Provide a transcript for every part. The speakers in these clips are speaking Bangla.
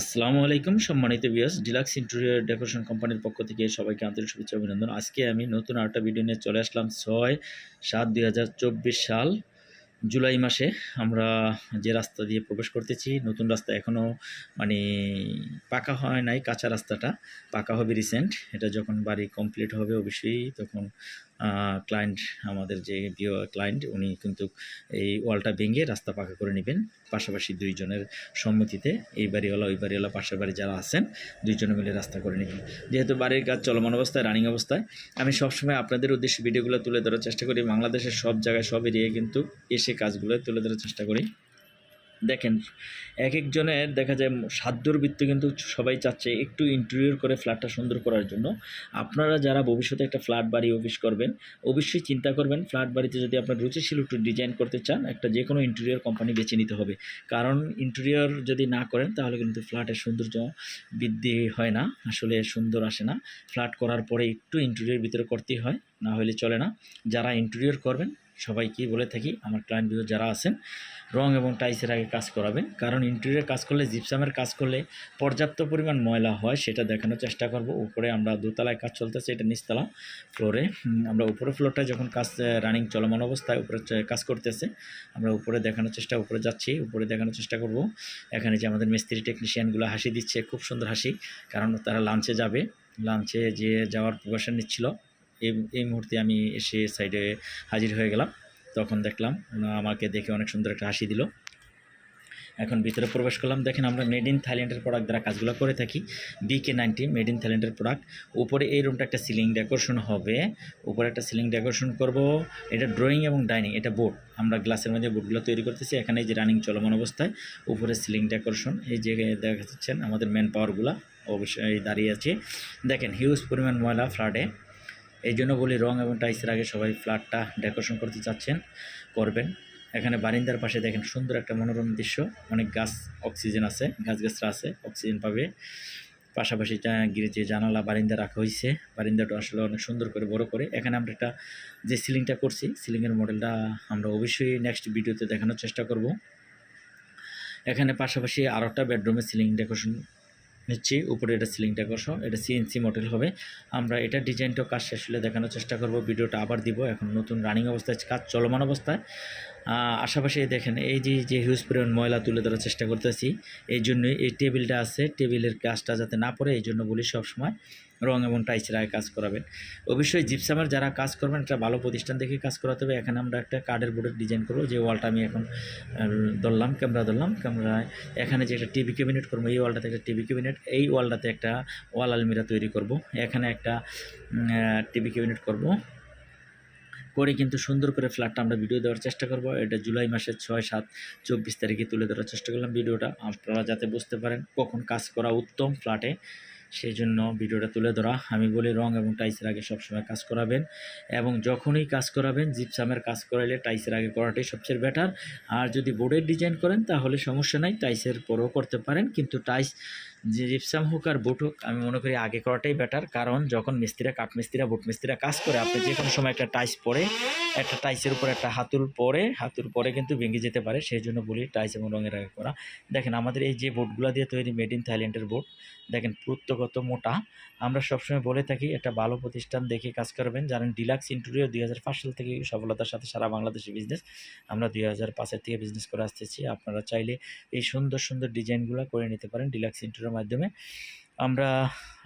আসসালামু আলাইকুম, সম্মানিত বিয়াস ডিলাক্স ইন্টেরিয়র ডেকোরেশন কোম্পানির পক্ষ থেকে সবাইকে আন্তরিক শুভেচ্ছা অভিনন্দন। আজকে আমি নতুন আরেকটা ভিডিও নিয়ে চলে আসলাম ছয় সাত দুই সাল, জুলাই মাসে আমরা যে রাস্তা দিয়ে প্রবেশ করতেছি, নতুন রাস্তা এখনও মানে পাকা হয় নাই, কাঁচা রাস্তাটা, পাকা হবে রিসেন্ট এটা যখন বাড়ি কমপ্লিট হবে, অবশ্যই তখন ক্লায়েন্ট আমাদের যে ক্লায়েন্ট উনি কিন্তু এই ওয়ালটা ভেঙে রাস্তা পাকা করে নেবেন। পাশাপাশি দুইজনের সম্মতিতে এই বাড়িওয়ালা, ওই বাড়িওয়ালা পাশের বাড়ি যারা আছেন, দুইজনে মিলে রাস্তা করে নেবেন। যেহেতু বাড়ির কাজ চলমান অবস্থায় রানিং অবস্থায়, আমি সবসময় আপনাদের উদ্দেশ্যে ভিডিওগুলো তুলে ধরার চেষ্টা করি। বাংলাদেশের সব জায়গায়, সব এরিয়ায় কিন্তু এসে কাজগুলো তুলে ধরার চেষ্টা করি। দেখেন এক একজনের দেখা যায় সাধ্যর বৃত্ত কিন্তু সবাই চাচ্ছে একটু ইন্টেরিয়র করে ফ্ল্যাটটা সুন্দর করার জন্য। আপনারা যারা ভবিষ্যতে একটা ফ্ল্যাট বাড়ি অফিস করবেন, অবশ্যই চিন্তা করবেন ফ্ল্যাট বাড়িতে যদি আপনার রুচিশীল একটু ডিজাইন করতে চান, একটা যে কোনো ইন্টেরিয়র কোম্পানি বেছে নিতে হবে। কারণ ইন্টেরিয়র যদি না করেন, তাহলে কিন্তু ফ্ল্যাটের সৌন্দর্য বৃদ্ধি হয় না, আসলে সুন্দর আসে না। ফ্ল্যাট করার পরে একটু ইন্টেরিয়র ভিতরে করতেই হয়, না হলে চলে না। যারা ইন্টেরিয়র করবেন সবাইকে বলে থাকি, আমার ক্লায়েন্ট বিভাগ যারা আছেন, রং এবং টাইসের আগে কাজ করাবেন। কারণ ইন্টেরিয়র কাজ করলে জিপসামের কাজ করলে পর্যাপ্ত পরিমাণ ময়লা হয়, সেটা দেখানোর চেষ্টা করব। উপরে আমরা দোতলায় কাজ চলতেছে, এটা নিচতলা ফ্লোরে আমরা উপরে ফ্লোরটায় যখন কাজ রানিং চলমান অবস্থায় উপরে কাজ করতেছে, আমরা উপরে দেখানোর চেষ্টা, উপরে যাচ্ছি, উপরে দেখানোর চেষ্টা করব। এখানে যে আমাদের মিস্ত্রি টেকনিশিয়ানগুলো হাসি দিচ্ছে, খুব সুন্দর হাসি, কারণ তারা লাঞ্চে যাবে। লাঞ্চে যে যাওয়ার প্রিপারেশন নিচ্ছিল এই এই মুহূর্তে আমি এসে সাইডে হাজির হয়ে গেলাম। তখন দেখলাম আমাকে দেখে অনেক সুন্দর একটা হাসি দিল। এখন ভিতরে প্রবেশ করলাম। দেখেন আমরা মেড ইন থাইল্যান্ডের প্রোডাক্ট দ্বারা কাজগুলো করে থাকি। বিকে নাইনটি মেড ইন থাইল্যান্ডের প্রোডাক্ট উপরে এই রুমটা একটা সিলিং ডেকোরেশন হবে। উপরে একটা সিলিং ডেকোরেশন করব। এটা ড্রয়িং এবং ডাইনিং এটা বোর্ড আমরা গ্লাসের মধ্যে বোর্ডগুলো তৈরি করতেছি। এখানে যে রানিং চলমান অবস্থায়, উপরে সিলিং ডেকোরেশন এই যে দেখা যাচ্ছেন আমাদের ম্যান পাওয়ারগুলো অবশ্যই দাঁড়িয়ে আছে। দেখেন হিউজ পরিমাণ ময়লা ফ্ল্যাটে এই জন্য বলি রং এবং টাইসের আগে সবাই ফ্ল্যাটটা ডেকোরেশন করতে চাচ্ছেন, করবেন। এখানে বারিন্দার পাশে দেখেন সুন্দর একটা মনোরম দৃশ্য, অনেক গাছ অক্সিজেন আছে, গাছগাছরা আছে, অক্সিজেন পাবে। পাশাপাশি যা- জানালা বারিন্দা রাখা হয়েছে বারিন্দাটা আসলে অনেক সুন্দর করে বড় করে। এখানে আমরা একটা যে সিলিংটা করছি, সিলিংয়ের মডেলটা আমরা অবশ্যই নেক্সট ভিডিওতে দেখানোর চেষ্টা করব। এখানে পাশাপাশি আরও একটা বেডরুমের সিলিং ডেকোরেশন নিচ্ছি। উপরে এটা সিলিংটা করছ এটা সিএনসি মডেল হবে। আমরা এটা ডিজাইনটা কাজ শেষ হলে দেখানোর চেষ্টা করব। ভিডিওটা আবার দিব। এখন নতুন রানিং অবস্থায়, কাজ চলমান অবস্থায়। আশেপাশে দেখেন, এই যে যে হিউজ পরিমাণ ময়লা তুলে ধরার চেষ্টা করতেছি, এই জন্যই এই টেবিলটা আছে। টেবিলের কাজটা যাতে না পড়ে, এই জন্য বলি সবসময়। রং এবং টাইসের আগে কাজ করাবেন। অবশ্যই জিপসামের যারা কাজ করবেন, একটা ভালো প্রতিষ্ঠান দেখে কাজ করাতে হবে। এখানে আমরা একটা কার্ডের বোর্ডের ডিজাইন করব, যে ওয়ালটা আমি এখন ধরলাম, ক্যামেরা ধরলাম, ক্যামেরায়। এখানে যে একটা টিভি ক্যাবিনেট করব, এই ওয়ালটাতে একটা টিভি ক্যাবিনেট, এই ওয়ালটাতে একটা ওয়াল আলমিরা তৈরি করব। এখানে একটা টিভি ক্যাবিনেট করব। করে কিন্তু সুন্দর করে ফ্ল্যাটটা আমরা ভিডিও দেওয়ার চেষ্টা করব। এটা জুলাই মাসের ছয় সাত চব্বিশ তারিখে তুলে ধরার চেষ্টা করলাম ভিডিওটা। আপনারা যাতে বুঝতে পারেন কখন কাজ করা উত্তম ফ্ল্যাটে। সেই জন্য ভিডিওটা তুলে ধরা। আমি বলি রং এবং টাইসের আগে সবসময় কাজ করাবেন এবং যখনই কাজ করাবেন, জিপসামের কাজ করাইলে টাইসের আগে করাটাই সবচেয়ে বেটার আর যদি বোর্ডের ডিজাইন করেন, তাহলে সমস্যা নাই টাইসের পরেও করতে পারেন। কিন্তু টাইস যে জিপসাম হোক আর বুট হোক আমি মনে করি আগে করাটাই বেটার কারণ যখন মিস্ত্রিরা কাঠ মিস্ত্রিরা বুট মিস্ত্রিরা কাজ করে আপনি যে কোনো সময় একটা টাইস পরে একটা টাইসের উপর একটা হাতুর পরে হাতুর পরে কিন্তু ভেঙে যেতে পারে সেই জন্য বলি টাইস এবং রঙের আগে করা। দেখেন আমাদের এই যে বোর্ডগুলো দিয়ে তৈরি মেড ইন থাইল্যান্ডের বোর্ড দেখেন পুরুত্বগত মোটা আমরা সবসময় বলে থাকি একটা ভালো প্রতিষ্ঠান দেখে কাজ করবেন জানেন ডিলাক্স ইন্টুরিও দুই হাজার পাঁচ সাল থেকে সফলতার সাথে সারা বাংলাদেশে বিজনেস আমরা দুই হাজার পাঁচের থেকে বিজনেস করে আসতেছি আপনারা চাইলে এই সুন্দর সুন্দর ডিজাইনগুলো করে নিতে পারেন ডিলাক্স ইন্টেরিয়র মাধ্যমে আমরা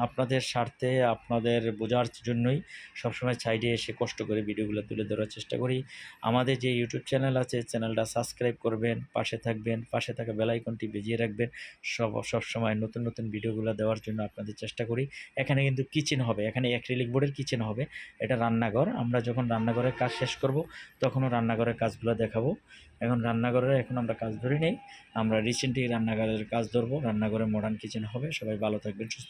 আপনাদের স্বার্থে, আপনাদের বোঝার জন্যই সবসময় সাইডে এসে কষ্ট করে ভিডিওগুলো তুলে ধরার চেষ্টা করি। আমাদের যে ইউটিউব চ্যানেল আছে, চ্যানেলটা সাবস্ক্রাইব করবেন, পাশে থাকবেন, পাশে থাকা বেলাইকনটি বেজিয়ে রাখবেন। সব, সবসময় নতুন নতুন ভিডিওগুলো দেওয়ার জন্য আপনাদের চেষ্টা করি। এখানে কিন্তু কিচেন হবে, এখানে অ্যাক্রিলিক বোর্ডের কিচেন হবে, এটা রান্নাঘর। আমরা যখন রান্নাঘরের কাজ শেষ করব, তখনও রান্নাঘরের কাজগুলো দেখাবো। এখন রান্নাঘরের এখন আমরা কাজ ধরি নেই। আমরা রিসেন্টলি রান্নাঘরের কাজ ধরবো, রান্নাঘরে মডার্ন কিচেন হবে, সবাই ভালো থাকবেন সুস্থ